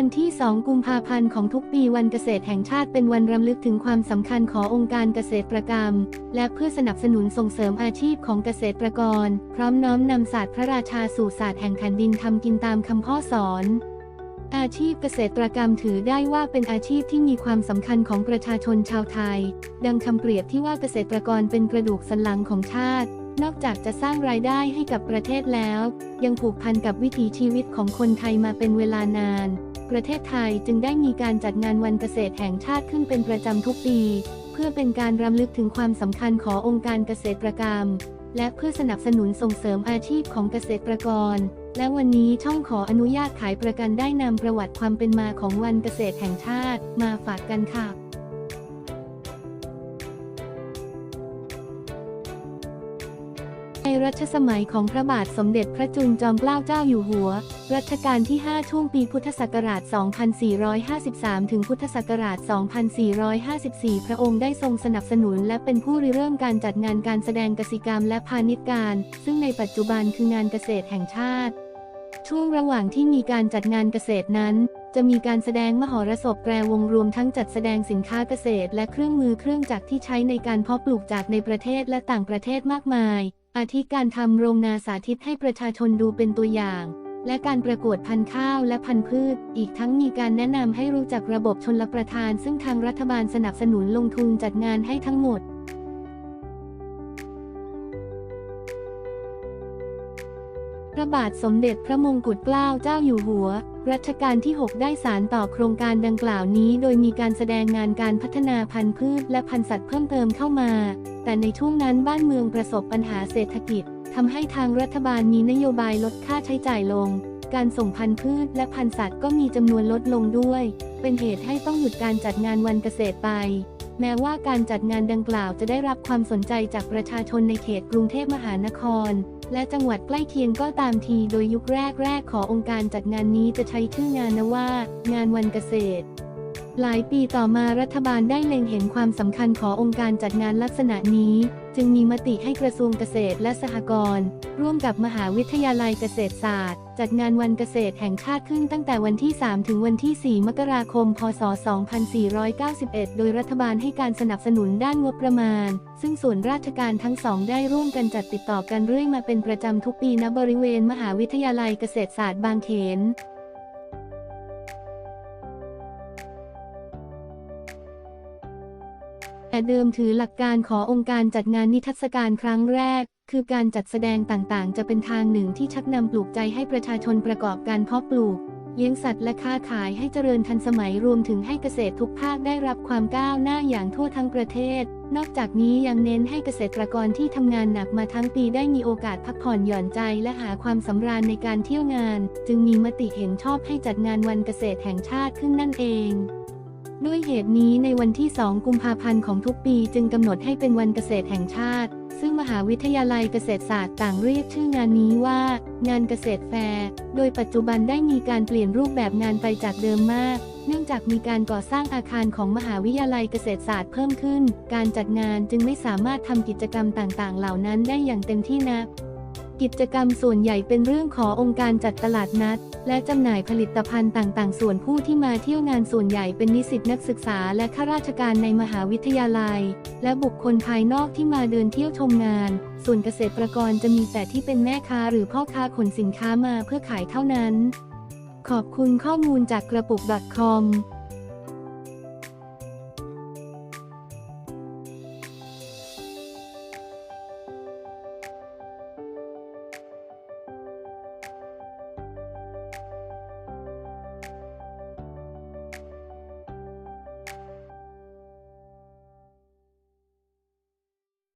วันที่ 2 กุมภาพันธ์ของทุกปีวันเกษตรแห่งชาติเป็นวันรำลึกถึงความสำคัญขององค์การเกษตรกรรม และเพื่อสนับสนุนส่งเสริมอาชีพของเกษตรกร พร้อมน้อมนำศาสตร์พระราชาสู่ศาสตร์แห่งแผ่นดินทำกินตามคำพ่อสอน อาชีพเกษตรกรรมถือได้ว่าเป็นอาชีพที่มีความสำคัญของประชาชนชาวไทย ดังคำเปรียบที่ว่าเกษตรกรเป็นกระดูกสันหลังของชาตินอกจากจะสร้างรายได้ให้กับประเทศแล้ว ยังผูกพันกับวิถีชีวิตของคนไทยมาเป็นเวลานาน ประเทศไทยจึงได้มีการจัดงานวันเกษตรแห่งชาติขึ้นเป็นประจำทุกปี เพื่อเป็นการรำลึกถึงความสำคัญขององค์การเกษตรกรรม และเพื่อสนับสนุนส่งเสริมอาชีพของเกษตรกร และวันนี้ช่องขออนุญาตขายประกันได้นำประวัติความเป็นมาของวันเกษตรแห่งชาติ มาฝากกันค่ะ รัชสมัยของพระบาทสมเด็จพระจุลจอมเกล้าเจ้าอยู่หัว รัชกาลที่ 5 ช่วงปีพุทธศักราช 2453 ถึงพุทธศักราช 2454 พระองค์ได้ทรงสนับสนุนและเป็นผู้ริเริ่มการจัดงานการแสดงกสิกรรมและพาณิชย์การ ซึ่งในปัจจุบันคืองานเกษตรแห่งชาติ ช่วงระหว่างที่มีการจัดงานเกษตรนั้นจะมีการแสดงมหรสพแปรวงรวมทั้งจัดแสดงสินค้าเกษตร และเครื่องมือเครื่องจักรที่ใช้ในการเพาะปลูกจากในประเทศและต่างประเทศมากมาย อาทิการทำโรงนาสาธิตให้ประชาชนดูเป็นตัวอย่าง และการประกวดพันธุ์ข้าวและพันธุ์พืช อีกทั้งมีการแนะนำให้รู้จักระบบชนลประทาน ซึ่งทางรัฐบาลสนับสนุนลงทุนจัดงานให้ทั้งหมดพระบาทสมเด็จพระมงกุฎเกล้าเจ้าอยู่หัว รัชกาลที่ 6 ได้สารต่อโครงการดังกล่าวนี้ โดยมีการแสดงงานการพัฒนาพันธุ์พืชและพันธุ์สัตว์เพิ่มเติมเข้ามา แต่ในช่วงนั้นบ้านเมืองประสบปัญหาเศรษฐกิจทำให้ทางรัฐบาลมีนโยบายลดค่าใช้จ่ายลง การส่งพันธุ์พืชและพันธุ์สัตว์ก็มีจำนวนลดลงด้วย เป็นเหตุให้ต้องหยุดการจัดงานวันเกษตรไป แม้ว่าการจัดงานดังกล่าวจะได้รับความสนใจจากประชาชนในเขตกรุงเทพมหานคร และจังหวัดใกล้เคียงก็ตามทีโดยยุคแรกๆ ขององค์การจัดงานนี้จะใช้ชื่องานนะว่า งานวันเกษตร หลายปีต่อมารัฐบาลได้เล็งเห็นความสำคัญขององค์การจัดงานลักษณะนี้ จึงมีมติให้กระทรวงเกษตรและสหกรณ์ร่วมกับมหาวิทยาลัยเกษตรศาสตร์ จัดงานวันเกษตรแห่งชาติขึ้นตั้งแต่วันที่ 3 ถึงวันที่ 4 มกราคม พศ 2491 โดยรัฐบาลให้การสนับสนุนด้านงบประมาณ ซึ่งส่วนราชการทั้งสองได้ร่วมกันจัดติดต่อกันเรื่อยมาเป็นประจำทุกปีณบริเวณมหาวิทยาลัยเกษตรศาสตร์บางเขน แต่เดิมถือหลักการขอองค์การจัดงานนิทรรศการครั้งแรก คือการจัดแสดงต่างๆ จะเป็นทางหนึ่งที่ชักนำปลูกใจให้ประชาชนประกอบการเพาะปลูก เลี้ยงสัตว์และค้าขายให้เจริญทันสมัยรวมถึงให้เกษตรทุกภาคได้รับความก้าวหน้าอย่างทั่วทั้งประเทศ นอกจากนี้ยังเน้นให้เกษตรกรที่ทำงานหนักมาทั้งปีได้มีโอกาสพักผ่อนหย่อนใจและหาความสำราญในการเที่ยวงาน จึงมีมติเห็นชอบให้จัดงานวันเกษตรแห่งชาติขึ้นนั่นเอง ด้วยเหตุนี้ในวันที่ 2 กุมภาพันธ์ของทุกปีจึงกำหนดให้เป็นวันเกษตรแห่งชาติ ซึ่งมหาวิทยาลัยเกษตรศาสตร์ต่างเรียกชื่องานนี้ว่า งานเกษตรแฟร์ โดยปัจจุบันได้มีการเปลี่ยนรูปแบบงานไปจากเดิมมาก เนื่องจากมีการก่อสร้างอาคารของมหาวิทยาลัยเกษตรศาสตร์เพิ่มขึ้น การจัดงานจึงไม่สามารถทำกิจกรรมต่างๆ เหล่านั้นได้อย่างเต็มที่นัก กิจกรรมส่วนใหญ่เป็นเรื่องขอองค์การจัดตลาดนัด และจำหน่ายผลิตภัณฑ์ต่างๆ ส่วนผู้ที่มาเที่ยวงานส่วนใหญ่เป็นนิสิตนักศึกษาและข้าราชการในมหาวิทยาลัย และบุคคลภายนอกที่มาเดินเที่ยวชมงาน ส่วนเกษตรกรจะมีแต่ที่เป็นแม่ค้าหรือพ่อค้าขนสินค้ามาเพื่อขายเท่านั้น ขอบคุณข้อมูลจากกระปุก .com